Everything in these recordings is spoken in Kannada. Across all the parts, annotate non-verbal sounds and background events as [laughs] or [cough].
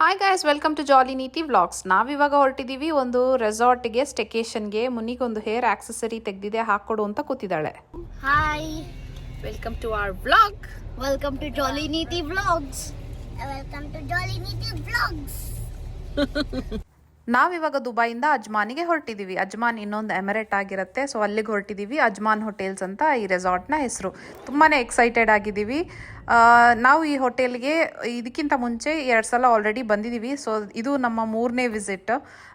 Hi guys welcome to jolly Neethi vlogs ನಾವಿವಾಗ ಹೊರಟಿದ್ದೀವಿ ಒಂದು ರೆಸಾರ್ಟ್ಗೆ ಸ್ಟೆಕೇಶನ್ಗೆ ಮುನಿಗೊಂದು ಹೇರ್ ಆಕ್ಸೆಸರಿ ತೆಗೆದಿದೆ ಹಾಕ್ಕೊಡು ಅಂತ ಕೂತಿದ್ದಾಳೆ. Hi welcome to our vlog welcome to jolly Neethi vlogs welcome to jolly ನೀತಿ ವ್ಲಾಗ್ಸ್ ನಾವಿವಾಗ ದುಬೈಯಿಂದ ಅಜ್ಮಾನಿಗೆ ಹೊರಟಿದ್ದೀವಿ. ಅಜ್ಮಾನ್ ಇನ್ನೊಂದು ಎಮರೆಟ್ ಆಗಿರುತ್ತೆ ಸೊ ಅಲ್ಲಿಗೆ ಹೊರಟಿದ್ದೀವಿ. ಅಜ್ಮಾನ್ ಹೋಟೆಲ್ಸ್ ಅಂತ ಈ ರೆಸಾರ್ಟ್ನ ಹೆಸರು. ತುಂಬಾ ಎಕ್ಸೈಟೆಡ್ ಆಗಿದ್ದೀವಿ. ನಾವು ಈ ಹೋಟೆಲ್ಗೆ ಇದಕ್ಕಿಂತ ಮುಂಚೆ ಎರಡು ಸಲ ಆಲ್ರೆಡಿ ಬಂದಿದ್ದೀವಿ ಸೊ ಇದು ನಮ್ಮ ಮೂರನೇ ವಿಸಿಟ್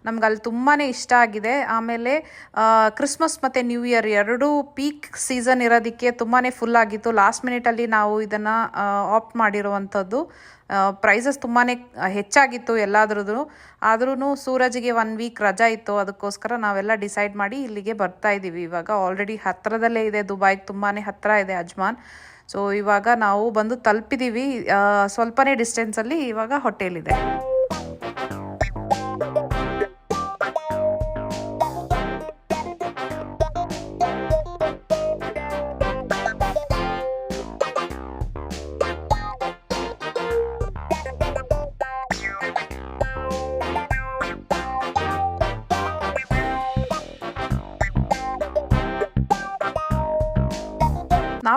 ನಮ್ಗೆ ಅಲ್ಲಿ ತುಂಬಾ ಇಷ್ಟ ಆಗಿದೆ. ಆಮೇಲೆ ಕ್ರಿಸ್ಮಸ್ ಮತ್ತು ನ್ಯೂ ಇಯರ್ ಎರಡೂ ಪೀಕ್ ಸೀಸನ್ ಇರೋದಕ್ಕೆ ತುಂಬಾ ಫುಲ್ ಆಗಿತ್ತು. ಲಾಸ್ಟ್ ಮಿನಿಟಲ್ಲಿ ನಾವು ಇದನ್ನು ಆಪ್ಟ್ ಮಾಡಿರುವಂಥದ್ದು. ಪ್ರೈಸಸ್ ತುಂಬಾ ಹೆಚ್ಚಾಗಿತ್ತು ಎಲ್ಲಾದ್ರದ್ದು ಆದ್ರೂ ಸೂರಜ್ಗೆ ಒನ್ ವೀಕ್ ರಜಾ ಇತ್ತು. ಅದಕ್ಕೋಸ್ಕರ ನಾವೆಲ್ಲ ಡಿಸೈಡ್ ಮಾಡಿ ಇಲ್ಲಿಗೆ ಬರ್ತಾ ಇದ್ದೀವಿ ಇವಾಗ ಆಲ್ರೆಡಿ ಹತ್ತಿರದಲ್ಲೇ ಇದೆ. ದುಬೈಗೆ ತುಂಬಾ ಹತ್ತಿರ ಇದೆ ಅಜ್ಮಾನ್. ಸೊ ಇವಾಗ ನಾವು ಬಂದು ತಲುಪಿದ್ದೀವಿ ಆ, ಸ್ವಲ್ಪನೇ ಡಿಸ್ಟೆನ್ಸಲ್ಲಿ ಇವಾಗ ಹೋಟೆಲ್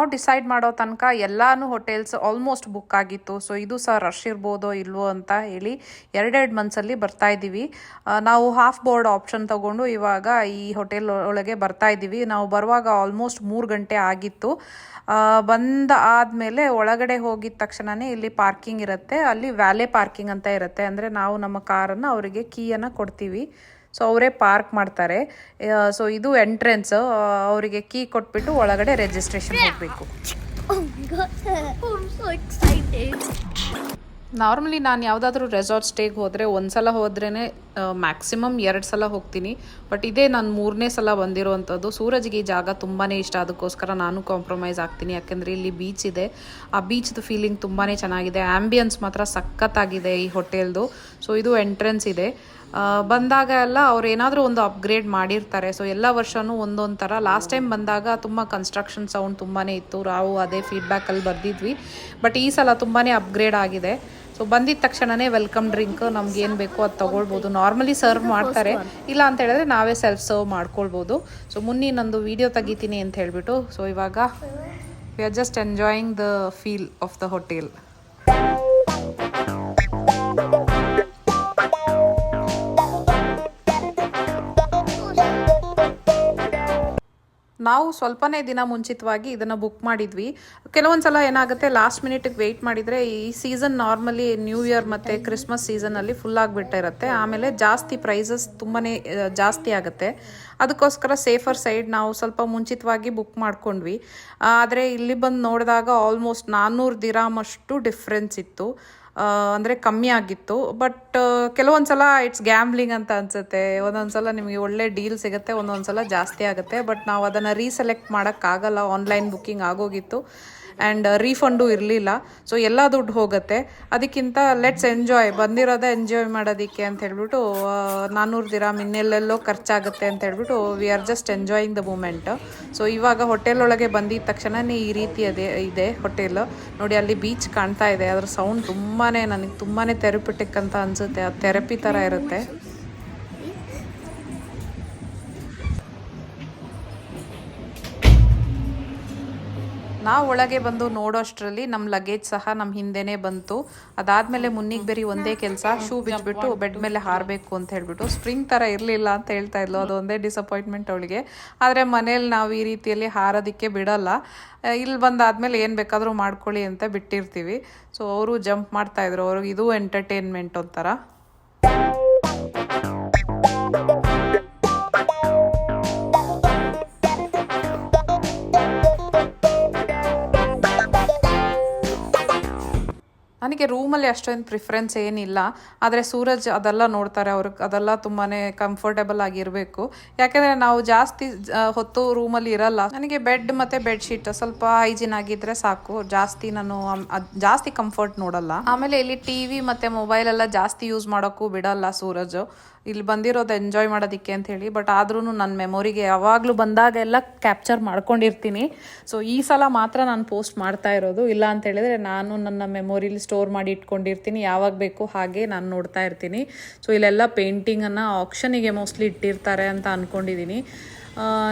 ನಾವು ಡಿಸೈಡ್ ಮಾಡೋ ತನಕ ಎಲ್ಲಾನು ಹೋಟೆಲ್ಸ್ ಆಲ್ಮೋಸ್ಟ್ ಬುಕ್ ಆಗಿತ್ತು. ಸೊ ಇದು ಸಹ ರಶ್ ಇರ್ಬೋದೋ ಇಲ್ವೋ ಅಂತ ಹೇಳಿ ಎರಡೆರಡು ಮಂತ್ಸಲ್ಲಿ ಬರ್ತಾ ಇದ್ದೀವಿ. ನಾವು ಹಾಫ್ ಬೋರ್ಡ್ ಆಪ್ಷನ್ ತಗೊಂಡು ಇವಾಗ ಈ ಹೋಟೆಲ್ ಒಳಗೆ ಬರ್ತಾ ಇದ್ದೀವಿ. ನಾವು ಬರುವಾಗ ಆಲ್ಮೋಸ್ಟ್ ಮೂರು ಗಂಟೆ ಆಗಿತ್ತು. ಬಂದ ಆದಮೇಲೆ ಒಳಗಡೆ ಹೋಗಿದ ತಕ್ಷಣನೇ ಇಲ್ಲಿ ಪಾರ್ಕಿಂಗ್ ಇರುತ್ತೆ. ಅಲ್ಲಿ ವ್ಯಾಲೆ ಪಾರ್ಕಿಂಗ್ ಅಂತ ಇರುತ್ತೆ. ಅಂದರೆ ನಾವು ನಮ್ಮ ಕಾರನ್ನು ಅವರಿಗೆ ಕೀಯನ್ನು ಕೊಡ್ತೀವಿ. ಸೊ ಅವರೇ ಪಾರ್ಕ್ ಮಾಡ್ತಾರೆ. ಸೊ ಇದು ಎಂಟ್ರೆನ್ಸ್ ಅವರಿಗೆ ಕೀ ಕೊಟ್ಬಿಟ್ಟು ಒಳಗಡೆ ರಿಜಿಸ್ಟ್ರೇಷನ್ ಹೋಗಬೇಕು. ನಾರ್ಮಲಿ ನಾನು ಯಾವುದಾದ್ರೂ ರೆಸಾರ್ಟ್ ಸ್ಟೇಗೆ ಹೋದರೆ ಒಂದು ಸಲ ಹೋದ್ರೇ ಮ್ಯಾಕ್ಸಿಮಮ್ ಎರಡು ಸಲ ಹೋಗ್ತೀನಿ. ಬಟ್ ಇದೇ ನಾನು ಮೂರನೇ ಸಲ ಬಂದಿರುವಂಥದ್ದು ಸೂರಜ್ಗೆ ಈ ಜಾಗ ತುಂಬಾ ಇಷ್ಟ. ಅದಕ್ಕೋಸ್ಕರ ನಾನು ಕಾಂಪ್ರಮೈಸ್ ಆಗ್ತೀನಿ. ಯಾಕೆಂದರೆ ಇಲ್ಲಿ ಬೀಚ್ ಇದೆ. ಆ ಬೀಚ್ದು ಫೀಲಿಂಗ್ ತುಂಬಾ ಚೆನ್ನಾಗಿದೆ. ಆ್ಯಂಬಿಯನ್ಸ್ ಮಾತ್ರ ಸಖತ್ತಾಗಿದೆ ಈ ಹೋಟೆಲ್ದು ಸೊ ಇದು ಎಂಟ್ರೆನ್ಸ್ ಇದೆ. ಬಂದಾಗ ಎಲ್ಲ ಅವ್ರು ಏನಾದರೂ ಒಂದು ಅಪ್ಗ್ರೇಡ್ ಮಾಡಿರ್ತಾರೆ. ಸೊ ಎಲ್ಲ ವರ್ಷವೂ ಒಂದೊಂದು ಥರ ಲಾಸ್ಟ್ ಟೈಮ್ ಬಂದಾಗ ತುಂಬ ಕನ್ಸ್ಟ್ರಕ್ಷನ್ ಸೌಂಡ್ ತುಂಬಾ ಇತ್ತು. ನಾವು ಅದೇ ಫೀಡ್ಬ್ಯಾಕಲ್ಲಿ ಬರೆದಿದ್ವಿ. ಬಟ್ ಈ ಸಲ ತುಂಬಾ ಅಪ್ಗ್ರೇಡ್ ಆಗಿದೆ. ಸೊ ಬಂದಿದ ತಕ್ಷಣವೇ ವೆಲ್ಕಮ್ ಡ್ರಿಂಕ್ ನಮ್ಗೆ ಏನು ಬೇಕೋ ಅದು ತೊಗೊಳ್ಬೋದು. ನಾರ್ಮಲಿ ಸರ್ವ್ ಮಾಡ್ತಾರೆ. ಇಲ್ಲ ಅಂತ ಹೇಳಿದ್ರೆ ನಾವೇ ಸೆಲ್ಫ್ ಸರ್ವ್ ಮಾಡ್ಕೊಳ್ಬೋದು. ಸೊ ಮುನ್ನಿ ನಂದು ವಿಡಿಯೋ ತೆಗಿತೀನಿ ಅಂತ ಹೇಳಿಬಿಟ್ಟು. ಸೊ ಇವಾಗ we are just enjoying the feel of the hotel ನಾವು ಸ್ವಲ್ಪನೇ ದಿನ ಮುಂಚಿತವಾಗಿ ಇದನ್ನು ಬುಕ್ ಮಾಡಿದ್ವಿ. ಕೆಲವೊಂದು ಸಲ ಏನಾಗುತ್ತೆ ಲಾಸ್ಟ್ ಮಿನಿಟಿಗೆ ವೆಯ್ಟ್ ಮಾಡಿದರೆ ಈ ಸೀಸನ್ ನಾರ್ಮಲಿ ನ್ಯೂ ಇಯರ್ ಮತ್ತು ಕ್ರಿಸ್ಮಸ್ ಸೀಸನಲ್ಲಿ ಫುಲ್ ಆಗಿಬಿಟ್ಟಿರುತ್ತೆ. ಆಮೇಲೆ ಜಾಸ್ತಿ ಪ್ರೈಸಸ್ ತುಂಬಾ ಜಾಸ್ತಿ ಆಗುತ್ತೆ. ಅದಕ್ಕೋಸ್ಕರ ಸೇಫರ್ ಸೈಡ್ ನಾವು ಸ್ವಲ್ಪ ಮುಂಚಿತವಾಗಿ ಬುಕ್ ಮಾಡ್ಕೊಂಡ್ವಿ. ಆದರೆ ಇಲ್ಲಿ ಬಂದು ನೋಡಿದಾಗ ಆಲ್ಮೋಸ್ಟ್ ನಾನ್ನೂರು ದಿರಾಮಷ್ಟು ಡಿಫ್ರೆನ್ಸ್ ಇತ್ತು. ಅಂದರೆ ಕಮ್ಮಿ ಆಗಿತ್ತು. ಬಟ್ ಕೆಲವೊಂದು ಸಲ ಇಟ್ಸ್ ಗ್ಯಾಮ್ಲಿಂಗ್ ಅಂತ ಅನಿಸುತ್ತೆ. ಒಂದೊಂದು ಸಲ ನಿಮಗೆ ಒಳ್ಳೆ ಡೀಲ್ ಸಿಗುತ್ತೆ ಒಂದೊಂದು ಸಲ ಜಾಸ್ತಿ ಆಗುತ್ತೆ. ಬಟ್ ನಾವು ಅದನ್ನು ರೀಸೆಲೆಕ್ಟ್ ಮಾಡೋಕ್ಕಾಗಲ್ಲ. ಆನ್ಲೈನ್ ಬುಕ್ಕಿಂಗ್ ಆಗೋಗಿತ್ತು. ಆ್ಯಂಡ್ ರೀಫಂಡು ಇರಲಿಲ್ಲ. ಸೊ ಎಲ್ಲ ದುಡ್ಡು ಹೋಗುತ್ತೆ. ಅದಕ್ಕಿಂತ ಲೆಟ್ಸ್ ಎಂಜಾಯ್ ಬಂದಿರೋದೇ ಎಂಜಾಯ್ ಮಾಡೋದಕ್ಕೆ ಅಂತ ಹೇಳ್ಬಿಟ್ಟು ನಾನ್ನೂರು ದಿರಾಮ್ ಇನ್ನೆಲ್ಲೆಲ್ಲೋ ಖರ್ಚಾಗುತ್ತೆ ಅಂತ ಹೇಳ್ಬಿಟ್ಟು we are just enjoying the moment so ಇವಾಗ ಹೋಟೆಲ್ ಒಳಗೆ ಬಂದಿದ ತಕ್ಷಣನೇ ಈ ರೀತಿ ಅದೇ, ಇದೆ ಹೋಟೆಲ್ ನೋಡಿ, ಅಲ್ಲಿ ಬೀಚ್ ಕಾಣ್ತಾ ಇದೆ. ಅದರ ಸೌಂಡ್ ತುಂಬಾ ನನಗೆ ತುಂಬಾ ಥೆರಪಿಟಿಕ್ ಅಂತ ಅನಿಸುತ್ತೆ. ಅದು ಥೆರಪಿ ಥರ ಇರುತ್ತೆ. ನಾವು ಒಳಗೆ ಬಂದು ನೋಡೋಷ್ಟರಲ್ಲಿ ನಮ್ಮ ಲಗೇಜ್ ಸಹ ನಮ್ಮ ಹಿಂದೆನೇ ಬಂತು. ಅದಾದಮೇಲೆ ಮುನ್ನಿಗೆ ಬೇರೆ ಒಂದೇ ಕೆಲಸ ಶೂ ಬಿಚ್ಬಿಟ್ಟು ಬೆಡ್ ಮೇಲೆ ಹಾರಬೇಕು ಅಂತ ಹೇಳ್ಬಿಟ್ಟು. ಸ್ಪ್ರಿಂಗ್ ಥರ ಇರಲಿಲ್ಲ ಅಂತ ಹೇಳ್ತಾ ಇದ್ಲು. ಅದು ಒಂದೇ ಡಿಸಪಾಯಿಂಟ್ಮೆಂಟ್ ಅವಳಿಗೆ. ಆದರೆ ಮನೇಲಿ ನಾವು ಈ ರೀತಿಯಲ್ಲಿ ಹಾರೋದಕ್ಕೆ ಬಿಡಲ್ಲ. ಇಲ್ಲಿ ಬಂದಾದ್ಮೇಲೆ ಏನು ಬೇಕಾದರೂ ಮಾಡ್ಕೊಳ್ಳಿ ಅಂತ ಬಿಟ್ಟಿರ್ತೀವಿ. ಸೊ ಅವರು ಜಂಪ್ ಮಾಡ್ತಾಯಿದ್ರು ಅವ್ರಿಗೆ ಇದು ಎಂಟರ್ಟೈನ್ಮೆಂಟ್ ಒಂಥರ. ನನಗೆ ರೂಮಲ್ಲಿ ಅಷ್ಟೊಂದು ಪ್ರಿಫರೆನ್ಸ್ ಏನಿಲ್ಲ. ಆದರೆ ಸೂರಜ್ ಅದೆಲ್ಲ ನೋಡ್ತಾರೆ, ಅವ್ರಿಗೆ ಅದೆಲ್ಲ ತುಂಬಾ ಕಂಫರ್ಟೇಬಲ್ ಆಗಿರಬೇಕು. ಯಾಕೆಂದರೆ ನಾವು ಜಾಸ್ತಿ ಹೊತ್ತು ರೂಮಲ್ಲಿ ಇರಲ್ಲ. ನನಗೆ ಬೆಡ್ ಮತ್ತು ಬೆಡ್ಶೀಟ್ ಸ್ವಲ್ಪ ಹೈಜಿನ್ ಆಗಿದ್ದರೆ ಸಾಕು. ಜಾಸ್ತಿ ನಾನು ಜಾಸ್ತಿ ಕಂಫರ್ಟ್ ನೋಡಲ್ಲ. ಆಮೇಲೆ ಇಲ್ಲಿ ಟಿ ವಿ ಮತ್ತು ಮೊಬೈಲ್ ಎಲ್ಲ ಜಾಸ್ತಿ ಯೂಸ್ ಮಾಡೋಕ್ಕೂ ಬಿಡಲ್ಲ ಸೂರಜ್. ಇಲ್ಲಿ ಬಂದಿರೋದು ಎಂಜಾಯ್ ಮಾಡೋದಕ್ಕೆ ಹೇಳಿ ಬಟ್ ಆದ್ರೂ ನನ್ನ ಮೆಮೊರಿಗೆ ಯಾವಾಗಲೂ ಬಂದಾಗೆಲ್ಲ ಕ್ಯಾಪ್ಚರ್ ಮಾಡ್ಕೊಂಡಿರ್ತೀನಿ. ಸೊ ಈ ಸಲ ಮಾತ್ರ ನಾನು ಪೋಸ್ಟ್ ಮಾಡ್ತಾ ಇರೋದು. ಇಲ್ಲ ಅಂತ ಹೇಳಿದ್ರೆ ನಾನು ನನ್ನ ಮೆಮೊರಿಲಿ ಸ್ಟೋರ್ ಮಾಡಿ ಇಟ್ಕೊಂಡಿರ್ತೀನಿ. ಯಾವಾಗ ಬೇಕು ಹಾಗೆ ನಾನು ನೋಡ್ತಾ ಇರ್ತೀನಿ. ಸೊ ಇಲ್ಲೆಲ್ಲ ಪೇಂಟಿಂಗನ್ನು ಆಕ್ಷನಿಗೆ ಮೋಸ್ಟ್ಲಿ ಇಟ್ಟಿರ್ತಾರೆ ಅಂತ ಅಂದ್ಕೊಂಡಿದ್ದೀನಿ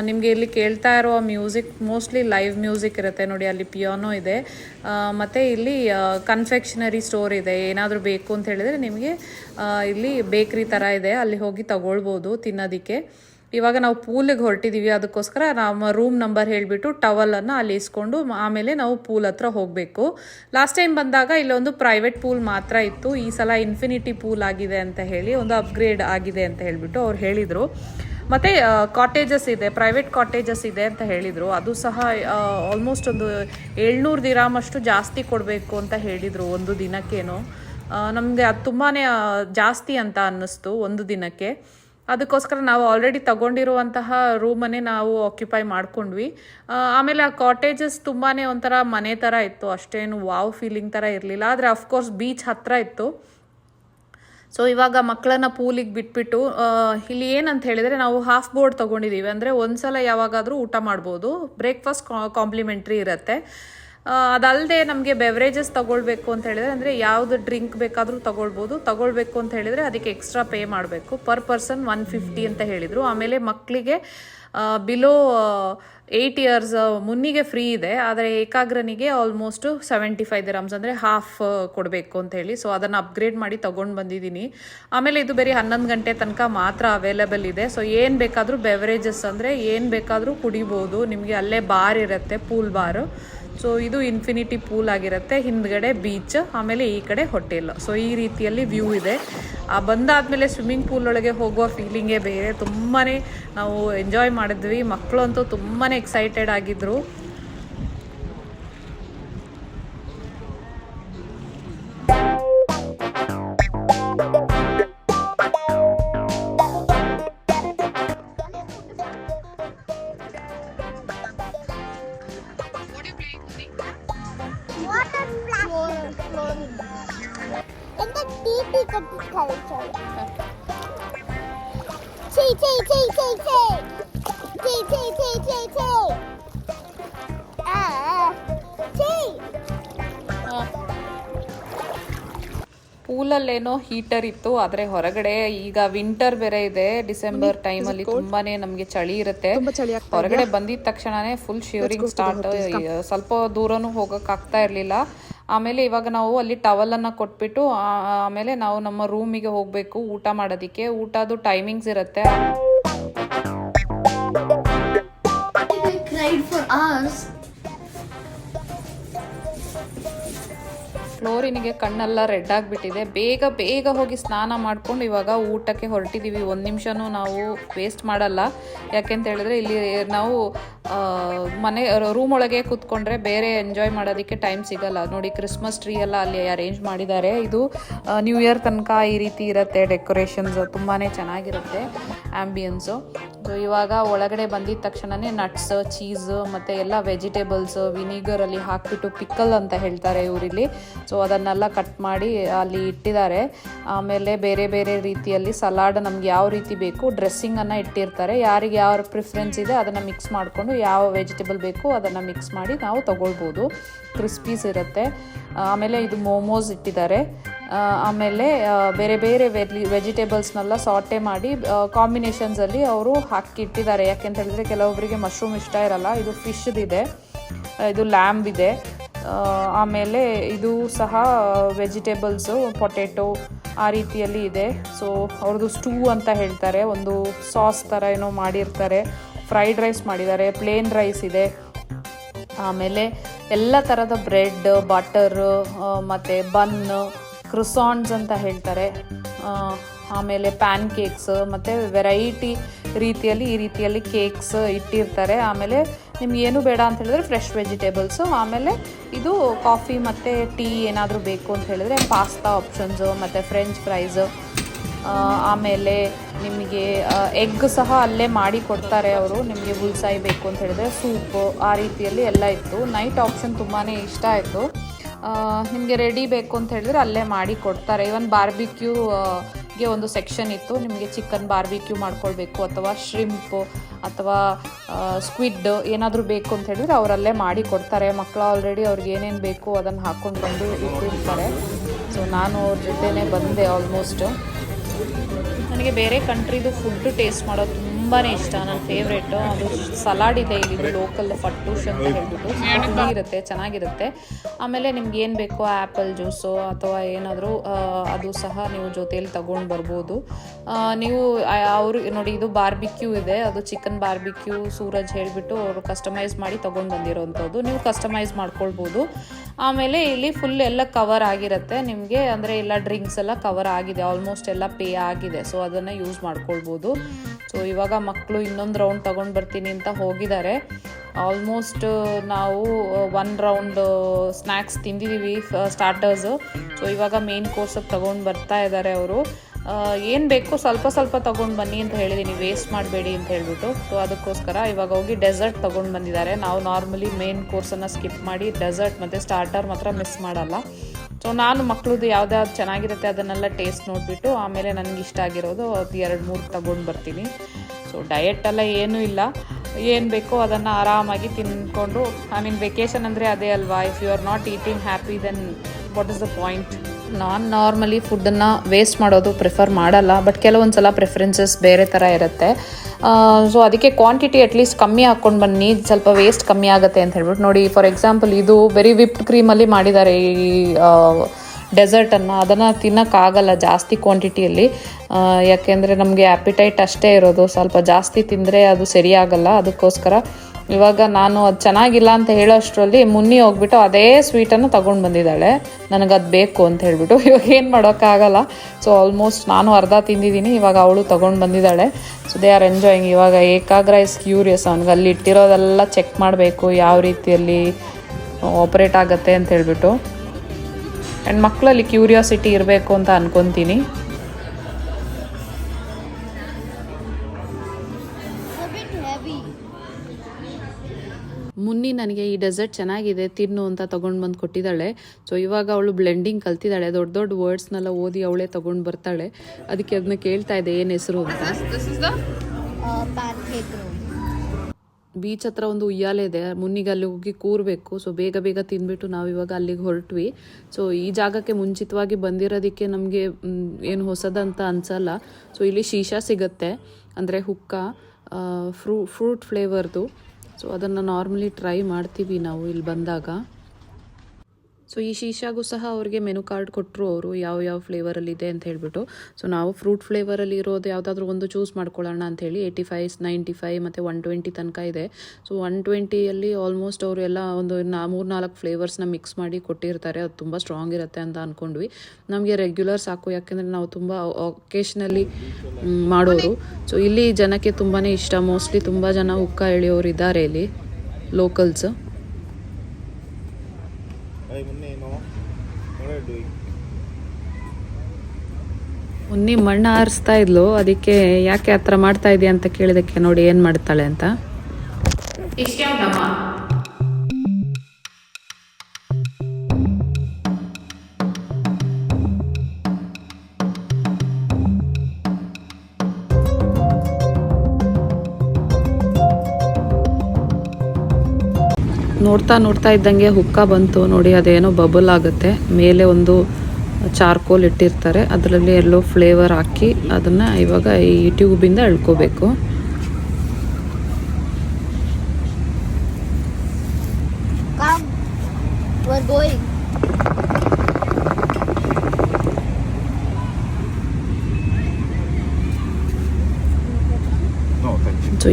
ನಿಮಗೆ ಇಲ್ಲಿ ಕೇಳ್ತಾ ಇರೋ ಮ್ಯೂಸಿಕ್, ಮೋಸ್ಟ್ಲಿ ಲೈವ್ ಮ್ಯೂಸಿಕ್ ಇರುತ್ತೆ ನೋಡಿ, ಅಲ್ಲಿ ಪಿಯಾನೋ ಇದೆ. ಮತ್ತು ಇಲ್ಲಿ ಕನ್ಫೆಕ್ಷನರಿ ಸ್ಟೋರ್ ಇದೆ. ಏನಾದರೂ ಬೇಕು ಅಂತ ಹೇಳಿದರೆ ನಿಮಗೆ ಇಲ್ಲಿ ಬೇಕ್ರಿ ಥರ ಇದೆ. ಅಲ್ಲಿ ಹೋಗಿ ತಗೊಳ್ಬೋದು ತಿನ್ನೋದಕ್ಕೆ. ಇವಾಗ ನಾವು ಪೂಲಿಗೆ ಹೊರಟಿದ್ದೀವಿ ಅದಕ್ಕೋಸ್ಕರ ನಮ್ಮ ರೂಮ್ ನಂಬರ್ ಹೇಳಿಬಿಟ್ಟು ಟವಲನ್ನು ಅಲ್ಲಿ ಇಸ್ಕೊಂಡು ಆಮೇಲೆ ನಾವು ಪೂಲ್ ಹತ್ರ ಹೋಗಬೇಕು. ಲಾಸ್ಟ್ ಟೈಮ್ ಬಂದಾಗ ಇಲ್ಲೊಂದು ಪ್ರೈವೇಟ್ ಪೂಲ್ ಮಾತ್ರ ಇತ್ತು. ಈ ಸಲ ಇನ್ಫಿನಿಟಿ ಪೂಲ್ ಆಗಿದೆ ಅಂತ ಹೇಳಿ, ಒಂದು ಅಪ್ಗ್ರೇಡ್ ಆಗಿದೆ ಅಂತ ಹೇಳಿಬಿಟ್ಟು ಅವ್ರು ಹೇಳಿದರು. ಮತ್ತು ಕಾಟೇಜಸ್ ಇದೆ ಪ್ರೈವೇಟ್ ಕಾಟೇಜಸ್ ಇದೆ ಅಂತ ಹೇಳಿದರು. ಅದು ಸಹ ಆಲ್ಮೋಸ್ಟ್ ಒಂದು ಏಳ್ನೂರು ದಿರಾಮಷ್ಟು ಜಾಸ್ತಿ ಕೊಡಬೇಕು ಅಂತ ಹೇಳಿದರು ಒಂದು ದಿನಕ್ಕೇನೋ. ನಮಗೆ ಅದು ತುಂಬಾ ಜಾಸ್ತಿ ಅಂತ ಅನ್ನಿಸ್ತು ಒಂದು ದಿನಕ್ಕೆ. ಅದಕ್ಕೋಸ್ಕರ ನಾವು ಆಲ್ರೆಡಿ ತಗೊಂಡಿರುವಂತಹ ರೂಮನ್ನೇ ನಾವು ಆಕ್ಯುಪೈ ಮಾಡ್ಕೊಂಡ್ವಿ. ಆಮೇಲೆ ಆ ಕಾಟೇಜಸ್ ತುಂಬಾ ಒಂಥರ ಮನೆ ಥರ ಇತ್ತು. ಅಷ್ಟೇನು ವಾವ್ ಫೀಲಿಂಗ್ ಥರ ಇರಲಿಲ್ಲ. ಆದರೆ ಅಫ್ಕೋರ್ಸ್ ಬೀಚ್ ಹತ್ತಿರ ಇತ್ತು. ಸೊ ಇವಾಗ ಮಕ್ಕಳನ್ನ ಪೂಲಿಗೆ ಬಿಟ್ಬಿಟ್ಟು ಇಲ್ಲಿ ಏನಂತ ಹೇಳಿದರೆ ನಾವು ಹಾಫ್ ಬೋರ್ಡ್ ತೊಗೊಂಡಿದ್ದೀವಿ ಅಂದರೆ ಒಂದ್ಸಲ ಯಾವಾಗಾದರೂ ಊಟ ಮಾಡ್ಬೋದು. ಬ್ರೇಕ್ಫಾಸ್ಟ್ ಕಾಂಪ್ಲಿಮೆಂಟ್ರಿ ಇರುತ್ತೆ. ಅದಲ್ಲದೆ ನಮಗೆ ಬೆವರೇಜಸ್ ತೊಗೊಳ್ಬೇಕು ಅಂತ ಹೇಳಿದರೆ, ಅಂದರೆ ಯಾವುದು ಡ್ರಿಂಕ್ ಬೇಕಾದರೂ ತೊಗೊಳ್ಬೋದು. ತೊಗೊಳ್ಬೇಕು ಅಂತ ಹೇಳಿದರೆ ಅದಕ್ಕೆ ಎಕ್ಸ್ಟ್ರಾ ಪೇ ಮಾಡಬೇಕು. ಪರ್ ಪರ್ಸನ್ ಒನ್ ಫಿಫ್ಟಿ ಅಂತ ಹೇಳಿದರು. ಆಮೇಲೆ ಮಕ್ಕಳಿಗೆ ಬಿಲೋ ಏಯ್ಟ್ ಇಯರ್ಸ್ ಮುನ್ನಿಗೆ ಫ್ರೀ ಇದೆ. ಆದರೆ ಏಕಾಗ್ರನಿಗೆ ಆಲ್ಮೋಸ್ಟು ಸೆವೆಂಟಿ ಫೈವ್ ದಿರಮ್ಸ್ ಅಂದರೆ ಹಾಫ್ ಕೊಡಬೇಕು ಅಂತ ಹೇಳಿ. ಸೊ ಅದನ್ನು ಅಪ್ಗ್ರೇಡ್ ಮಾಡಿ ತೊಗೊಂಡು ಬಂದಿದ್ದೀನಿ. ಆಮೇಲೆ ಇದು ಬರೀ ಹನ್ನೊಂದು ಗಂಟೆ ತನಕ ಮಾತ್ರ ಅವೈಲೇಬಲ್ ಇದೆ. ಸೊ ಏನು ಬೇಕಾದರೂ ಬೆವರೇಜಸ್ ಅಂದರೆ ಏನು ಬೇಕಾದರೂ ಕುಡಿಬೋದು. ನಿಮಗೆ ಅಲ್ಲೇ ಬಾರ್ ಇರುತ್ತೆ ಪೂಲ್ ಬಾರು ಸೊ ಇದು ಇನ್ಫಿನಿಟಿ ಪೂಲ್ ಆಗಿರುತ್ತೆ. ಹಿಂದ್ಗಡೆ ಬೀಚ್ ಆಮೇಲೆ ಈ ಕಡೆ ಹೋಟೆಲ್ ಸೊ ಈ ರೀತಿಯಲ್ಲಿ ವ್ಯೂ ಇದೆ. ಆ, ಬಂದಾದ್ಮೇಲೆ ಸ್ವಿಮ್ಮಿಂಗ್ ಪೂಲ್ ಒಳಗೆ ಹೋಗುವ ಫೀಲಿಂಗೇ ಬೇರೆ. ತುಂಬಾ ನಾವು ಎಂಜಾಯ್ ಮಾಡಿದ್ವಿ. ಮಕ್ಕಳು ಅಂತೂ ತುಂಬಾ ಎಕ್ಸೈಟೆಡ್ ಆಗಿದ್ರು. ಪೂಲಲ್ಲೇನೋ ಹೀಟರ್ ಇತ್ತು ಆದರೆ ಹೊರಗಡೆ ಈಗ ವಿಂಟರ್ ಬೇರೆ ಇದೆ. ಡಿಸೆಂಬರ್ ಟೈಮಲ್ಲಿ ತುಂಬಾನೇ ನಮಗೆ ಚಳಿ ಇರುತ್ತೆ. ಹೊರಗಡೆ ಬಂದಿದ ತಕ್ಷಣನೇ ಫುಲ್ ಶಿವರಿಂಗ್ ಸ್ಟಾರ್ಟ್ ಸ್ವಲ್ಪ ದೂರನು ಹೋಗಕ್ ಆಗ್ತಾ ಇರಲಿಲ್ಲ. ಆಮೇಲೆ ಇವಾಗ ನಾವು ಅಲ್ಲಿ ಟವಲ್ ಅನ್ನ ಕೊಟ್ಬಿಟ್ಟು ಆಮೇಲೆ ನಾವು ನಮ್ಮ ರೂಮಿಗೆ ಹೋಗಬೇಕು ಊಟ ಮಾಡೋದಕ್ಕೆ. ಊಟದ್ದು ಟೈಮಿಂಗ್ಸ್ ಇರುತ್ತೆ. For us. ಫ್ಲೋರಿನಿಗೆ ಕಣ್ಣೆಲ್ಲ ರೆಡ್ ಆಗಿಬಿಟ್ಟಿದೆ. ಬೇಗ ಬೇಗ ಹೋಗಿ ಸ್ನಾನ ಮಾಡ್ಕೊಂಡು ಇವಾಗ ಊಟಕ್ಕೆ ಹೊರಟಿದ್ದೀವಿ ಒಂದು ನಿಮಿಷನೂ ನಾವು ವೇಸ್ಟ್ ಮಾಡಲ್ಲ. ಯಾಕೆಂತ ಹೇಳಿದ್ರೆ ಇಲ್ಲಿ ನಾವು ಮನೆ ರೂಮ್ ಒಳಗೆ ಕೂತ್ಕೊಂಡ್ರೆ ಬೇರೆ ಎಂಜಾಯ್ ಮಾಡೋದಕ್ಕೆ ಟೈಮ್ ಸಿಗಲ್ಲ. ನೋಡಿ ಕ್ರಿಸ್ಮಸ್ ಟ್ರೀ ಎಲ್ಲ ಅಲ್ಲಿ ಅರೇಂಜ್ ಮಾಡಿದ್ದಾರೆ. ಇದು ನ್ಯೂ ಇಯರ್ ತನಕ ಈ ರೀತಿ ಇರುತ್ತೆ ಡೆಕೋರೇಷನ್ಸ್ ತುಂಬಾ ಚೆನ್ನಾಗಿರುತ್ತೆ ಆ್ಯಂಬಿಯನ್ಸು ಸೊ ಇವಾಗ ಒಳಗಡೆ ಬಂದಿದ ತಕ್ಷಣವೇ ನಟ್ಸ್ ಚೀಸ್ ಮತ್ತು ಎಲ್ಲ ವೆಜಿಟೇಬಲ್ಸ್ ವಿನಿಗರಲ್ಲಿ ಹಾಕಿಬಿಟ್ಟು ಪಿಕ್ಕಲ್ ಅಂತ ಹೇಳ್ತಾರೆ ಇವರಿಲ್ಲಿ. ಸೊ ಅದನ್ನೆಲ್ಲ ಕಟ್ ಮಾಡಿ ಅಲ್ಲಿ ಇಟ್ಟಿದ್ದಾರೆ. ಆಮೇಲೆ ಬೇರೆ ಬೇರೆ ರೀತಿಯಲ್ಲಿ ಸಲಾಡ್ ನಮ್ಗೆ ಯಾವ ರೀತಿ ಬೇಕು ಡ್ರೆಸ್ಸಿಂಗನ್ನು ಇಟ್ಟಿರ್ತಾರೆ. ಯಾರಿಗೆ ಯಾವ ಪ್ರಿಫರೆನ್ಸ್ ಇದೆ ಅದನ್ನು ಮಿಕ್ಸ್ ಮಾಡಿಕೊಂಡು ಯಾವ ವೆಜಿಟೇಬಲ್ ಬೇಕು ಅದನ್ನು ಮಿಕ್ಸ್ ಮಾಡಿ ನಾವು ತಗೊಳ್ಬೋದು. ಕ್ರಿಸ್ಪೀಸ್ ಇರುತ್ತೆ. ಆಮೇಲೆ ಇದು ಮೋಮೋಸ್ ಇಟ್ಟಿದ್ದಾರೆ. ಆಮೇಲೆ ಬೇರೆ ಬೇರೆ ವೆಜಿ ವೆಜಿಟೇಬಲ್ಸ್ನೆಲ್ಲ ಸಾಟೆ ಮಾಡಿ ಕಾಂಬಿನೇಷನ್ಸಲ್ಲಿ ಅವರು ಹಾಕಿ ಇಟ್ಟಿದ್ದಾರೆ. ಯಾಕೆಂತ ಹೇಳಿದ್ರೆ ಕೆಲವೊಬ್ಬರಿಗೆ ಮಶ್ರೂಮ್ ಇಷ್ಟ ಇರಲ್ಲ. ಇದು ಫಿಶ್ದಿದೆ ಇದು. ಲ್ಯಾಂಬ್ ಇದೆ. ಆಮೇಲೆ ಇದು ಸಹ ವೆಜಿಟೇಬಲ್ಸು ಪೊಟೆಟೊ ಆ ರೀತಿಯಲ್ಲಿ ಇದೆ. ಸೊ ಅವ್ರದ್ದು ಸ್ಟೂ ಅಂತ ಹೇಳ್ತಾರೆ. ಒಂದು ಸಾಸ್ ಥರ ಏನೋ ಮಾಡಿರ್ತಾರೆ. ಫ್ರೈಡ್ ರೈಸ್ ಮಾಡಿದ್ದಾರೆ. ಪ್ಲೇನ್ ರೈಸ್ ಇದೆ. ಆಮೇಲೆ ಎಲ್ಲ ಥರದ ಬ್ರೆಡ್ ಬಟರ್ ಮತ್ತು ಬನ್ ಕ್ರಿಸಾನ್ಸ್ ಅಂತ ಹೇಳ್ತಾರೆ. ಆಮೇಲೆ ಪ್ಯಾನ್ ಕೇಕ್ಸ್ ಮತ್ತು ವೆರೈಟಿ ರೀತಿಯಲ್ಲಿ ಈ ರೀತಿಯಲ್ಲಿ ಕೇಕ್ಸ್ ಇಟ್ಟಿರ್ತಾರೆ. ಆಮೇಲೆ ನಿಮ್ಗೆ ಏನು ಬೇಡ ಅಂತ ಹೇಳಿದ್ರೆ ಫ್ರೆಶ್ ವೆಜಿಟೇಬಲ್ಸು ಆಮೇಲೆ ಇದು ಕಾಫಿ ಮತ್ತು ಟೀ ಏನಾದರೂ ಬೇಕು ಅಂತ ಹೇಳಿದ್ರೆ ಪಾಸ್ತಾ ಆಪ್ಷನ್ಸು ಮತ್ತು ಫ್ರೆಂಚ್ ಫ್ರೈಸು ಆಮೇಲೆ ನಿಮಗೆ ಎಗ್ ಸಹ ಅಲ್ಲೇ ಮಾಡಿ ಕೊಡ್ತಾರೆ ಅವರು. ನಿಮಗೆ ಹುಲ್ಸಾಯಿ ಬೇಕು ಅಂತ ಹೇಳಿದ್ರೆ ಸೂಪು ಆ ರೀತಿಯಲ್ಲಿ ಎಲ್ಲ ಇತ್ತು. ನೈಟ್ ಆಪ್ಷನ್ ತುಂಬಾ ಇಷ್ಟ ಆಯಿತು. ನಿಮಗೆ ರೆಡಿ ಬೇಕು ಅಂತ ಹೇಳಿದ್ರೆ ಅಲ್ಲೇ ಮಾಡಿ ಕೊಡ್ತಾರೆ. ಇವನ್ ಬಾರ್ಬಿಕ್ಯೂಗೆ ಒಂದು ಸೆಕ್ಷನ್ ಇತ್ತು. ನಿಮಗೆ ಚಿಕನ್ ಬಾರ್ಬಿಕ್ಯೂ ಮಾಡ್ಕೊಳ್ಬೇಕು ಅಥವಾ ಶ್ರಿಂಪು ಅಥವಾ ಸ್ಕ್ವಿಡ್ ಏನಾದರೂ ಬೇಕು ಅಂತ ಹೇಳಿದ್ರೆ ಅವರಲ್ಲೇ ಮಾಡಿ ಕೊಡ್ತಾರೆ. ಮಕ್ಕಳು ಆಲ್ರೆಡಿ ಅವ್ರಿಗೆ ಏನೇನು ಬೇಕು ಅದನ್ನು ಹಾಕ್ಕೊಂಡು ಬಂದು ಇಟ್ಟಿರ್ತಾರೆ. ಸೊ ನಾನು ಅವ್ರ ಜೊತೆನೇ ಬಂದೆ ಆಲ್ಮೋಸ್ಟ್ ನನಗೆ ಬೇರೆ ಕಂಟ್ರಿದು ಫುಡ್ ಟೇಸ್ಟ್ ಮಾಡೋದು ತುಂಬಾ ಇಷ್ಟ. ನನ್ನ ಫೇವ್ರೇಟು ಅದು ಸಲಾಡ್ ಇದೆ ಇಲ್ಲಿ ಲೋಕಲ್ ಫಟ್ಟೂಶ್ ಅಂತ ಹೇಳ್ಬಿಟ್ಟು. ಹುಳಿ ಇರುತ್ತೆ, ಚೆನ್ನಾಗಿರುತ್ತೆ. ಆಮೇಲೆ ನಿಮ್ಗೆ ಏನು ಬೇಕೋ ಆ್ಯಪಲ್ ಜ್ಯೂಸು ಅಥವಾ ಏನಾದರೂ ಅದು ಸಹ ನೀವು ಜೊತೆಯಲ್ಲಿ ತಗೊಂಡು ಬರ್ಬೋದು. ನೀವು ಅವರು, ನೋಡಿ, ಇದು ಬಾರ್ಬಿಕ್ಯೂ ಇದೆ. ಅದು ಚಿಕನ್ ಬಾರ್ಬಿಕ್ಯೂ ಸೂರಜ್ ಹೇಳಿಬಿಟ್ಟು ಅವರು ಕಸ್ಟಮೈಸ್ ಮಾಡಿ ತೊಗೊಂಡು ಬಂದಿರೋವಂಥದ್ದು ನೀವು ಕಸ್ಟಮೈಸ್ ಮಾಡ್ಕೊಳ್ಬೋದು. ಆಮೇಲೆ ಇಲ್ಲಿ ಫುಲ್ ಎಲ್ಲ ಕವರ್ ಆಗಿರುತ್ತೆ. ನಿಮಗೆ ಅಂದರೆ ಎಲ್ಲ ಡ್ರಿಂಕ್ಸ್ ಎಲ್ಲ ಕವರ್ ಆಗಿದೆ. ಆಲ್ಮೋಸ್ಟ್ ಎಲ್ಲ ಪೇ ಆಗಿದೆ. ಸೊ ಅದನ್ನು ಯೂಸ್ ಮಾಡ್ಕೊಳ್ಬೋದು. ಸೊ ಇವಾಗ ಮಕ್ಕಳು ಇನ್ನೊಂದು ರೌಂಡ್ ತಗೊಂಡು ಬರ್ತೀನಿ ಅಂತ ಹೋಗಿದ್ದಾರೆ. ಆಲ್ಮೋಸ್ಟ್ ನಾವು ಒನ್ ರೌಂಡ್ ಸ್ನ್ಯಾಕ್ಸ್ ತಿಂದಿದ್ದೀವಿ ಸ್ಟಾರ್ಟರ್ಸು ಸೊ ಇವಾಗ ಮೇನ್ ಕೋರ್ಸಿಗೆ ತಗೊಂಡು ಬರ್ತಾ ಇದ್ದಾರೆ ಅವರು. ಏನು ಬೇಕು ಸ್ವಲ್ಪ ಸ್ವಲ್ಪ ತೊಗೊಂಡು ಬನ್ನಿ ಅಂತ ಹೇಳಿದ್ದೀನಿ ವೇಸ್ಟ್ ಮಾಡಬೇಡಿ ಅಂತ ಹೇಳ್ಬಿಟ್ಟು. ಸೊ ಅದಕ್ಕೋಸ್ಕರ ಇವಾಗ ಹೋಗಿ ಡೆಸರ್ಟ್ ತೊಗೊಂಡು ಬಂದಿದ್ದಾರೆ. ನಾವು ನಾರ್ಮಲಿ ಮೇನ್ ಕೋರ್ಸನ್ನು ಸ್ಕಿಪ್ ಮಾಡಿ ಡೆಸರ್ಟ್ ಮತ್ತು ಸ್ಟಾರ್ಟರ್ ಮಾತ್ರ ಮಿಸ್ ಮಾಡಲ್ಲ. ಸೊ ನಾನು ಮಕ್ಳದ್ದು ಯಾವ್ದಾವ್ದು ಚೆನ್ನಾಗಿರುತ್ತೆ, ಅದನ್ನೆಲ್ಲ ಟೇಸ್ಟ್ ನೋಡಿಬಿಟ್ಟು, ಆಮೇಲೆ ನನಗೆ ಇಷ್ಟ ಆಗಿರೋದು ಅದು ಎರಡು ಮೂರು ತಗೊಂಡು ಬರ್ತೀನಿ. ಸೊ ಡಯಟ್ ಎಲ್ಲ ಏನೂ ಇಲ್ಲ. ಏನು ಬೇಕೋ ಅದನ್ನು ಆರಾಮಾಗಿ ತಿನ್ಕೊಂಡು ಐ ಮೀನ್ ವೆಕೇಷನ್ ಅಂದರೆ ಅದೇ ಅಲ್ವಾ? If you are not eating happy then what is the point ನಾನು ನಾರ್ಮಲಿ ಫುಡ್ಡನ್ನು ವೇಸ್ಟ್ ಮಾಡೋದು ಪ್ರಿಫರ್ ಮಾಡಲ್ಲ ಬಟ್ ಕೆಲವೊಂದು ಸಲ ಪ್ರಿಫರೆನ್ಸಸ್ ಬೇರೆ ಥರ ಇರುತ್ತೆ. ಸೊ ಅದಕ್ಕೆ ಕ್ವಾಂಟಿಟಿ ಅಟ್ಲೀಸ್ಟ್ ಕಮ್ಮಿ ಹಾಕ್ಕೊಂಡು ಬನ್ನಿ, ಸ್ವಲ್ಪ ವೇಸ್ಟ್ ಕಮ್ಮಿ ಆಗುತ್ತೆ ಅಂತ ಹೇಳ್ಬಿಟ್ಟು. ನೋಡಿ ಫಾರ್ ಎಕ್ಸಾಂಪಲ್ ಇದು ವೆರಿ ವಿಪ್ಡ್ ಕ್ರೀಮಲ್ಲಿ ಮಾಡಿದ್ದಾರೆ ಈ ಡೆಸರ್ಟನ್ನು ಅದನ್ನು ತಿನ್ನೋಕ್ಕಾಗಲ್ಲ ಜಾಸ್ತಿ ಕ್ವಾಂಟಿಟಿಯಲ್ಲಿ. ಯಾಕೆಂದರೆ ನಮಗೆ ಆ್ಯಪಿಟೈಟ್ ಅಷ್ಟೇ ಇರೋದು. ಸ್ವಲ್ಪ ಜಾಸ್ತಿ ತಿಂದರೆ ಅದು ಸರಿಯಾಗಲ್ಲ. ಅದಕ್ಕೋಸ್ಕರ ಇವಾಗ ನಾನು ಅದು ಚೆನ್ನಾಗಿಲ್ಲ ಅಂತ ಹೇಳೋ ಅಷ್ಟರಲ್ಲಿ ಮುನ್ನಿ ಹೋಗ್ಬಿಟ್ಟು ಅದೇ ಸ್ವೀಟನ್ನು ತೊಗೊಂಡು ಬಂದಿದ್ದಾಳೆ. ನನಗೆ ಅದು ಬೇಕು ಅಂತ ಹೇಳ್ಬಿಟ್ಟು. [laughs] ಇವಾಗ ಏನು ಮಾಡೋಕ್ಕಾಗಲ್ಲ. ಸೊ ಆಲ್ಮೋಸ್ಟ್ ನಾನು ಅರ್ಧ ತಿಂದಿದ್ದೀನಿ. ಇವಾಗ ಅವಳು ತೊಗೊಂಡು ಬಂದಿದ್ದಾಳೆ. ಸೊ ದೇ ಆರ್ ಎಂಜಾಯಿಂಗ್ ಇವಾಗ ಏಕಾಗ್ರ ಇಸ್ ಕ್ಯೂರಿಯಸ್ ಅವ್ನಿಗೆ ಅಲ್ಲಿ ಇಟ್ಟಿರೋದೆಲ್ಲ ಚೆಕ್ ಮಾಡಬೇಕು. ಯಾವ ರೀತಿಯಲ್ಲಿ ಆಪ್ರೇಟ್ ಆಗುತ್ತೆ ಅಂತ ಹೇಳ್ಬಿಟ್ಟು. ಆ್ಯಂಡ್ ಮಕ್ಕಳಲ್ಲಿ ಕ್ಯೂರಿಯಾಸಿಟಿ ಇರಬೇಕು ಅಂತ heavy. ಮುನ್ನಿ ನನಗೆ ಈ ಡೆಸರ್ಟ್ ಚೆನ್ನಾಗಿದೆ ತಿನ್ನು ಅಂತ ತೊಗೊಂಡು ಬಂದು ಕೊಟ್ಟಿದ್ದಾಳೆ. ಸೊ ಇವಾಗ ಅವಳು ಬ್ಲೆಂಡಿಂಗ್ ಕಲ್ತಿದ್ದಾಳೆ. ದೊಡ್ಡ ದೊಡ್ಡ ವರ್ಡ್ಸ್ನೆಲ್ಲ ಓದಿ ಅವಳೇ ತೊಗೊಂಡು ಬರ್ತಾಳೆ. ಅದಕ್ಕೆ ಅದನ್ನ ಕೇಳ್ತಾ ಇದೆ ಏನು ಹೆಸರು ಅಂತ. ಬೀಚ್ ಹತ್ರ ಒಂದು ಉಯ್ಯಾಲೆ ಇದೆ. ಮುನ್ನಿಗೆ ಅಲ್ಲಿ ಹೋಗಿ ಕೂರಬೇಕು. ಸೊ ಬೇಗ ಬೇಗ ತಿನ್ಬಿಟ್ಟು ನಾವು ಇವಾಗ ಅಲ್ಲಿಗೆ ಹೊರಟ್ವಿ. ಸೊ ಈ ಜಾಗಕ್ಕೆ ಮುಂಚಿತವಾಗಿ ಬಂದಿರೋದಕ್ಕೆ ನಮಗೆ ಏನು ಹೊಸದಂತ ಅನ್ಸಲ್ಲ. ಸೊ ಇಲ್ಲಿ ಶೀಶಾ ಸಿಗುತ್ತೆ. ಅಂದರೆ ಹುಕ್ಕ ಫ್ರೂ, ಫ್ರೂಟ್ ಫ್ಲೇವರ್ದು. ಸೊ ಅದನ್ನು ನಾರ್ಮಲಿ ಟ್ರೈ ಮಾಡ್ತೀವಿ ನಾವು ಇಲ್ಲಿ ಬಂದಾಗ. ಸೊ ಈ ಶೀಶಾಗೂ ಸಹ ಅವ್ರಿಗೆ ಮೆನು ಕಾರ್ಡ್ ಕೊಟ್ಟರು ಅವರು, ಯಾವ ಯಾವ ಫ್ಲೇವರಲ್ಲಿ ಇದೆ ಅಂತ ಹೇಳ್ಬಿಟ್ಟು. ಸೊ ನಾವು ಫ್ರೂಟ್ ಫ್ಲೇವರಲ್ಲಿ ಇರೋದು ಯಾವುದಾದ್ರೂ ಒಂದು ಚೂಸ್ ಮಾಡ್ಕೊಳ್ಳೋಣ ಅಂತ ಹೇಳಿ ಏಯ್ಟಿ ಫೈವ್ ನೈಂಟಿ ಫೈವ್ ಮತ್ತು ಒನ್ ಟ್ವೆಂಟಿ ತನಕ ಇದೆ. ಸೊ ಒನ್ ಟ್ವೆಂಟಿಯಲ್ಲಿ ಆಲ್ಮೋಸ್ಟ್ ಅವರು ಎಲ್ಲ ಒಂದು ನಾ ಮೂರು ನಾಲ್ಕು ಫ್ಲೇವರ್ಸ್ನ ಮಿಕ್ಸ್ ಮಾಡಿ ಕೊಟ್ಟಿರ್ತಾರೆ. ಅದು ತುಂಬ ಸ್ಟ್ರಾಂಗ್ ಇರುತ್ತೆ ಅಂತ ಅಂದ್ಕೊಂಡ್ವಿ ನಮಗೆ ರೆಗ್ಯುಲರ್ ಸಾಕು, ಯಾಕೆಂದರೆ ನಾವು ತುಂಬ ಒಕೇಶ್ನಲ್ಲಿ ಮಾಡೋರು. ಸೊ ಇಲ್ಲಿ ಜನಕ್ಕೆ ತುಂಬಾ ಇಷ್ಟ. ಮೋಸ್ಟ್ಲಿ ತುಂಬ ಜನ ಉಕ್ಕ ಎಳೆಯೋರು ಇದ್ದಾರೆ ಇಲ್ಲಿ ಲೋಕಲ್ಸ್ ಮುನ್ನಿ ಮಣ್ಣು ಆರಿಸ್ತಾ ಇದ್ಲು ಅದಕ್ಕೆ ಯಾಕೆ ಆ ಥರ ಮಾಡ್ತಾ ಇದೆಯಾ ಅಂತ ಕೇಳಿದಕ್ಕೆ ನೋಡಿ ಏನು ಮಾಡ್ತಾಳೆ ಅಂತ. ನೋಡ್ತಾ ನೋಡ್ತಾ ಇದ್ದಂಗೆ ಹುಕ್ಕ ಬಂತು ನೋಡಿ ಅದೇನೋ ಬಬಲ್ ಆಗುತ್ತೆ. ಮೇಲೆ ಒಂದು ಚಾರ್ಕೋಲ್ ಇಟ್ಟಿರ್ತಾರೆ. ಅದರಲ್ಲಿ ಎಲ್ಲೋ ಫ್ಲೇವರ್ ಹಾಕಿ ಅದನ್ನು ಇವಾಗ ಈ ಟ್ಯೂಬಿಂದ ಎಳ್ಕೋಬೇಕು.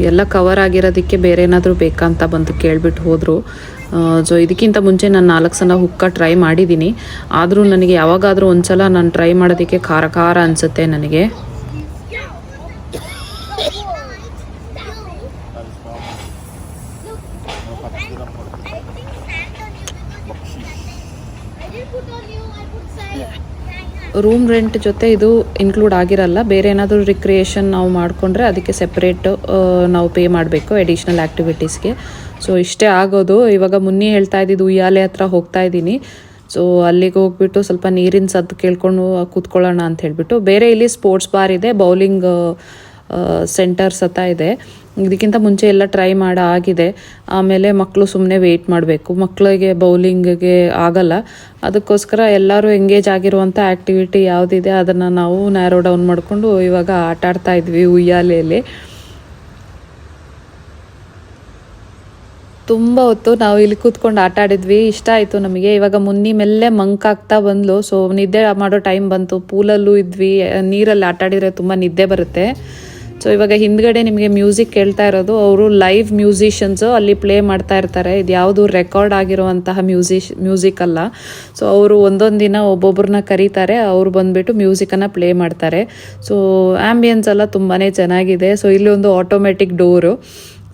ಎಲ್ಲ ಕವರ್ ಆಗಿರೋದಕ್ಕೆ ಬೇರೆ ಏನಾದರೂ ಬೇಕಾ ಅಂತ ಬಂದು ಕೇಳಿಬಿಟ್ಟು ಹೋದರು. ಸೊ ಇದಕ್ಕಿಂತ ಮುಂಚೆ ನಾನು ನಾಲ್ಕು ಸಲ ಹುಕ್ಕ ಟ್ರೈ ಮಾಡಿದ್ದೀನಿ ಆದರೂ ನನಗೆ ಯಾವಾಗಾದರೂ ಒಂದ್ಸಲ ನಾನು ಟ್ರೈ ಮಾಡೋದಕ್ಕೆ ಖಾರ ಖಾರ ಅನಿಸುತ್ತೆ ನನಗೆ. ರೂಮ್ ರೆಂಟ್ ಜೊತೆ ಇದು ಇನ್ಕ್ಲೂಡ್ ಆಗಿರಲ್ಲ. ಬೇರೆ ಏನಾದರೂ ರಿಕ್ರಿಯೇಷನ್ ನಾವು ಮಾಡಿಕೊಂಡ್ರೆ ಅದಕ್ಕೆ ಸೆಪ್ರೇಟ್ ನಾವು ಪೇ ಮಾಡಬೇಕು ಎಡಿಷ್ನಲ್ ಆ್ಯಕ್ಟಿವಿಟೀಸ್ಗೆ ಸೊ ಇಷ್ಟೇ ಆಗೋದು. ಇವಾಗ ಮುನ್ನಿ ಹೇಳ್ತಾ ಇದ್ದಿದ್ದು ಉಯ್ಯಾಲೆ ಹತ್ರ ಹೋಗ್ತಾ ಇದ್ದೀನಿ. ಸೊ ಅಲ್ಲಿಗೆ ಹೋಗ್ಬಿಟ್ಟು ಸ್ವಲ್ಪ ನೀರಿನ ಸದ್ದು ಕೇಳ್ಕೊಂಡು ಕೂತ್ಕೊಳ್ಳೋಣ ಅಂತ ಹೇಳ್ಬಿಟ್ಟು. ಬೇರೆ ಇಲ್ಲಿ ಸ್ಪೋರ್ಟ್ಸ್ ಬಾರ್ ಇದೆ ಬೌಲಿಂಗ್ ಸೆಂಟರ್ಸ್ ಹತ್ತ ಇದೆ. ಇದಕ್ಕಿಂತ ಮುಂಚೆ ಎಲ್ಲ ಟ್ರೈ ಮಾಡ ಆಗಿದೆ. ಆಮೇಲೆ ಮಕ್ಕಳು ಸುಮ್ಮನೆ ವೆಯ್ಟ್ ಮಾಡಬೇಕು. ಮಕ್ಕಳಿಗೆ ಬೌಲಿಂಗ್ಗೆ ಆಗಲ್ಲ. ಅದಕ್ಕೋಸ್ಕರ ಎಲ್ಲರೂ ಎಂಗೇಜ್ ಆಗಿರುವಂಥ ಆ್ಯಕ್ಟಿವಿಟಿ ಯಾವುದಿದೆ ಅದನ್ನು ನಾವು ನ್ಯಾರೋ ಡೌನ್ ಮಾಡಿಕೊಂಡು ಇವಾಗ ಆಟ ಆಡ್ತಾ ಇದ್ವಿ ಉಯ್ಯಾಲೆಯಲ್ಲಿ. ತುಂಬ ಹೊತ್ತು ನಾವು ಇಲ್ಲಿ ಕೂತ್ಕೊಂಡು ಆಟ ಆಡಿದ್ವಿ. ಇಷ್ಟ ಆಯಿತು ನಮಗೆ. ಇವಾಗ ಮುನ್ನಿ ಮೆಲ್ಲೆ ಮಂಕಾಗ್ತಾ ಬಂದ್ಲು. ಸೊ ನಿದ್ದೆ ಮಾಡೋ ಟೈಮ್ ಬಂತು. ಪೂಲಲ್ಲೂ ಇದ್ವಿ. ನೀರಲ್ಲಿ ಆಟ ಆಡಿದರೆ ತುಂಬ ನಿದ್ದೆ ಬರುತ್ತೆ. ಸೊ ಇವಾಗ ಹಿಂದ್ಗಡೆ ನಿಮಗೆ ಮ್ಯೂಸಿಕ್ ಕೇಳ್ತಾ ಇರೋದು, ಅವರು ಲೈವ್ ಮ್ಯೂಸಿಷಿಯನ್ಸು ಅಲ್ಲಿ ಪ್ಲೇ ಮಾಡ್ತಾ ಇರ್ತಾರೆ. ಇದು ಯಾವುದು ರೆಕಾರ್ಡ್ ಆಗಿರುವಂತಹ ಮ್ಯೂಸಿಷ್ ಮ್ಯೂಸಿಕ್ ಅಲ್ಲ. ಸೊ ಅವರು ಒಂದೊಂದು ದಿನ ಒಬ್ಬೊಬ್ಬರನ್ನ ಕರೀತಾರೆ, ಅವ್ರು ಬಂದುಬಿಟ್ಟು ಮ್ಯೂಸಿಕನ್ನು ಪ್ಲೇ ಮಾಡ್ತಾರೆ. ಸೊ ಆ್ಯಂಬಿಯನ್ಸ್ ಎಲ್ಲ ತುಂಬಾ ಚೆನ್ನಾಗಿದೆ. ಸೊ ಇಲ್ಲಿ ಒಂದು ಆಟೋಮೆಟಿಕ್ ಡೋರು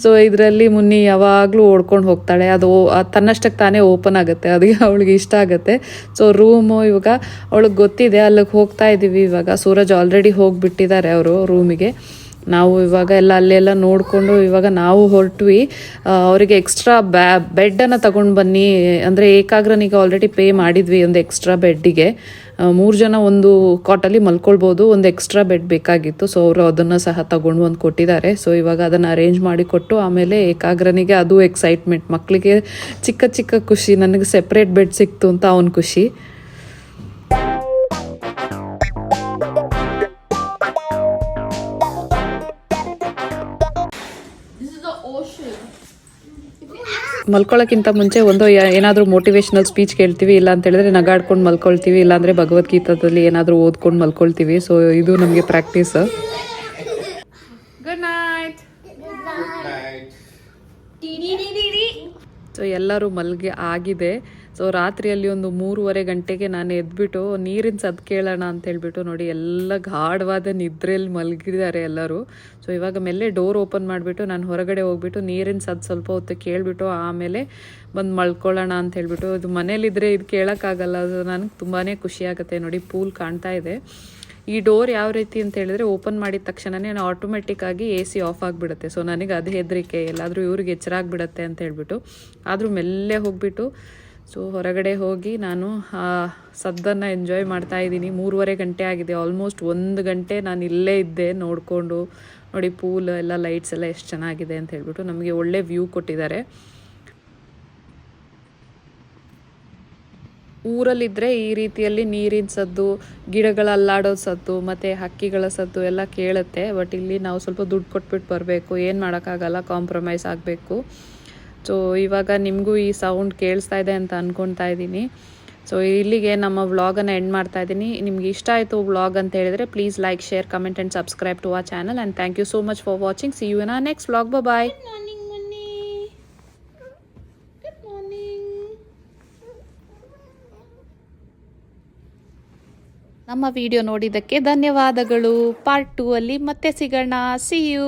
ಸೊ ಇದರಲ್ಲಿ ಮುನ್ನಿ ಯಾವಾಗಲೂ ಓಡ್ಕೊಂಡು ಹೋಗ್ತಾಳೆ. ಅದು ತನ್ನಷ್ಟಕ್ಕೆ ತಾನೇ ಓಪನ್ ಆಗುತ್ತೆ. ಅದಕ್ಕೆ [laughs] ಅವಳಿಗೆ ಇಷ್ಟ ಆಗುತ್ತೆ. ಸೊ ರೂಮು ಇವಾಗ ಅವಳಿಗೆ ಗೊತ್ತಿದೆ, ಅಲ್ಲಿಗೆ ಹೋಗ್ತಾ ಇದ್ದೀವಿ ಇವಾಗ. ಸೂರಜ್ ಆಲ್ರೆಡಿ ಹೋಗಿಬಿಟ್ಟಿದ್ದಾರೆ ಅವರು ರೂಮಿಗೆ ನಾವು ಇವಾಗ ಎಲ್ಲ ಅಲ್ಲೆಲ್ಲ ನೋಡಿಕೊಂಡು ಇವಾಗ ನಾವು ಹೊರಟ್ವಿ. ಅವರಿಗೆ ಎಕ್ಸ್ಟ್ರಾ ಬ್ಯಾ ಬೆಡ್ಡನ್ನು ತಗೊಂಡು ಬನ್ನಿ. ಅಂದರೆ ಏಕಾಗ್ರನಿಗೆ ಆಲ್ರೆಡಿ ಪೇ ಮಾಡಿದ್ವಿ ಒಂದು ಎಕ್ಸ್ಟ್ರಾ ಬೆಡ್ಡಿಗೆ ಮೂರು ಜನ ಒಂದು ಕಾಟಲ್ಲಿ ಮಲ್ಕೊಳ್ಬೋದು, ಒಂದು ಎಕ್ಸ್ಟ್ರಾ ಬೆಡ್ ಬೇಕಾಗಿತ್ತು. ಸೊ ಅವರು ಅದನ್ನು ಸಹ ತಗೊಂಡು ಬಂದು ಕೊಟ್ಟಿದ್ದಾರೆ. ಸೊ ಇವಾಗ ಅದನ್ನು ಅರೇಂಜ್ ಮಾಡಿಕೊಟ್ಟು ಆಮೇಲೆ ಏಕಾಗ್ರನಿಗೆ ಅದು ಎಕ್ಸೈಟ್ಮೆಂಟ್ ಮಕ್ಕಳಿಗೆ ಚಿಕ್ಕ ಚಿಕ್ಕ ಖುಷಿ, ನನಗೆ ಸೆಪ್ರೇಟ್ ಬೆಡ್ ಸಿಕ್ತು ಅಂತ ಅವನ ಖುಷಿ. ಮಲ್ಕೊಳ್ಳೋಕ್ಕಿಂತ ಮುಂಚೆ ಒಂದು ಏನಾದರೂ ಮೋಟಿವೇಶನಲ್ ಸ್ಪೀಚ್ ಕೇಳ್ತೀವಿ ಇಲ್ಲ ಅಂತ ಹೇಳಿದ್ರೆ ನಗಾಡ್ಕೊಂಡು ಮಲ್ಕೊಳ್ತೀವಿ ಇಲ್ಲಾಂದರೆ ಭಗವದ್ಗೀತಾದಲ್ಲಿ ಏನಾದರೂ ಓದ್ಕೊಂಡು ಮಲ್ಕೊಳ್ತೀವಿ. ಸೊ ಇದು ನಮಗೆ ಪ್ರಾಕ್ಟೀಸ್ ಗುಡ್ ನೈಟ್ ಸೊ ಎಲ್ಲರೂ ಮಲ್ಗೆ ಆಗಿದೆ. ಸೊ ರಾತ್ರಿಯಲ್ಲಿ ಒಂದು ಮೂರುವರೆ ಗಂಟೆಗೆ ನಾನು ಎದ್ಬಿಟ್ಟು, ನೀರಿನ ಸದ್ ಕೇಳೋಣ ಅಂತ ಹೇಳ್ಬಿಟ್ಟು ನೋಡಿ, ಎಲ್ಲ ಗಾಢವಾದ ನಿದ್ರೆಯಲ್ಲಿ ಮಲಗಿದ್ದಾರೆ ಎಲ್ಲರೂ. ಸೊ ಇವಾಗ ಮೇಲೆ ಡೋರ್ ಓಪನ್ ಮಾಡಿಬಿಟ್ಟು, ನಾನು ಹೊರಗಡೆ ಹೋಗ್ಬಿಟ್ಟು, ನೀರಿನ ಸದ್ ಸ್ವಲ್ಪ ಹೊತ್ತು ಕೇಳಿಬಿಟ್ಟು, ಆಮೇಲೆ ಬಂದು ಮಲ್ಕೊಳ್ಳೋಣ ಅಂತ ಹೇಳ್ಬಿಟ್ಟು, ಇದು ಮನೇಲಿದ್ರೆ ಇದು ಕೇಳೋಕ್ಕಾಗಲ್ಲ. ಅದು ನನಗೆ ತುಂಬಾ ಖುಷಿ ಆಗುತ್ತೆ. ನೋಡಿ, ಪೂಲ್ ಕಾಣ್ತಾ ಇದೆ. ಈ ಡೋರ್ ಯಾವ ರೀತಿ ಅಂತ ಹೇಳಿದ್ರೆ, ಓಪನ್ ಮಾಡಿದ ತಕ್ಷಣನೇ ಆಟೋಮೆಟಿಕ್ ಆಗಿ ಎ ಸಿ ಆಫ್ ಆಗಿಬಿಡುತ್ತೆ. ಸೊ ನನಗೆ ಅದು ಹೆದರಿಕೆ, ಎಲ್ಲಾದರೂ ಇವ್ರಿಗೆ ಎಚ್ಚರ ಆಗಿಬಿಡತ್ತೆ ಅಂತ ಹೇಳ್ಬಿಟ್ಟು, ಆದರೂ ಮೆಲ್ಲೆ ಹೋಗ್ಬಿಟ್ಟು ಸೊ ಹೊರಗಡೆ ಹೋಗಿ ನಾನು ಆ ಸದ್ದನ್ನು ಎಂಜಾಯ್ ಮಾಡ್ತಾ ಇದ್ದೀನಿ. ಮೂರುವರೆ ಗಂಟೆ ಆಗಿದೆ. ಆಲ್ಮೋಸ್ಟ್ ಒಂದು ಗಂಟೆ ನಾನು ಇಲ್ಲೇ ಇದ್ದೆ ನೋಡಿಕೊಂಡು. ನೋಡಿ ಪೂಲ್ ಎಲ್ಲ ಲೈಟ್ಸ್ ಎಲ್ಲ ಎಷ್ಟು ಚೆನ್ನಾಗಿದೆ ಅಂತ ಹೇಳ್ಬಿಟ್ಟು ನಮಗೆ ಒಳ್ಳೆ ವ್ಯೂ ಕೊಟ್ಟಿದ್ದಾರೆ. ಊರಲ್ಲಿದ್ದರೆ ಈ ರೀತಿಯಲ್ಲಿ ನೀರಿನ ಸದ್ದು, ಗಿಡಗಳ ಅಲ್ಲಾಡೋ ಸದ್ದು, ಮತ್ತು ಹಕ್ಕಿಗಳ ಸದ್ದು ಎಲ್ಲ ಕೇಳುತ್ತೆ. ಬಟ್ ಇಲ್ಲಿ ನಾವು ಸ್ವಲ್ಪ ದುಡ್ಡು ಕೊಟ್ಬಿಟ್ಟು ಬರಬೇಕು. ಏನು ಮಾಡೋಕ್ಕಾಗಲ್ಲ? ಕಾಂಪ್ರಮೈಸ್ ಆಗಬೇಕು. ಸೊ ಇವಾಗ ನಿಮಗೂ ಈ ಸೌಂಡ್ ಕೇಳಿಸ್ತಾ ಇದೆ ಅಂತ ಅಂದ್ಕೊತಾ ಇದ್ದೀನಿ. ಸೊ ಇಲ್ಲಿಗೆ ನಮ್ಮ ವ್ಲಾಗನ್ನು ಎಂಡ್ ಮಾಡ್ತಾ ಇದ್ದೀನಿ. ನಿಮ್ಗೆ ಇಷ್ಟ ಆಯಿತು ವ್ಲಾಗ್ ಅಂತ ಹೇಳಿದರೆ please like share comment and subscribe to the channel and thank you so much for watching see you in the next vlog ಬಾಯ್ ನಮ್ಮ ವಿಡಿಯೋ ನೋಡಿದ್ದಕ್ಕೆ ಧನ್ಯವಾದಗಳು. ಪಾರ್ಟ್ ಟೂ ಅಲ್ಲಿ ಮತ್ತೆ ಸಿಗೋಣ. C you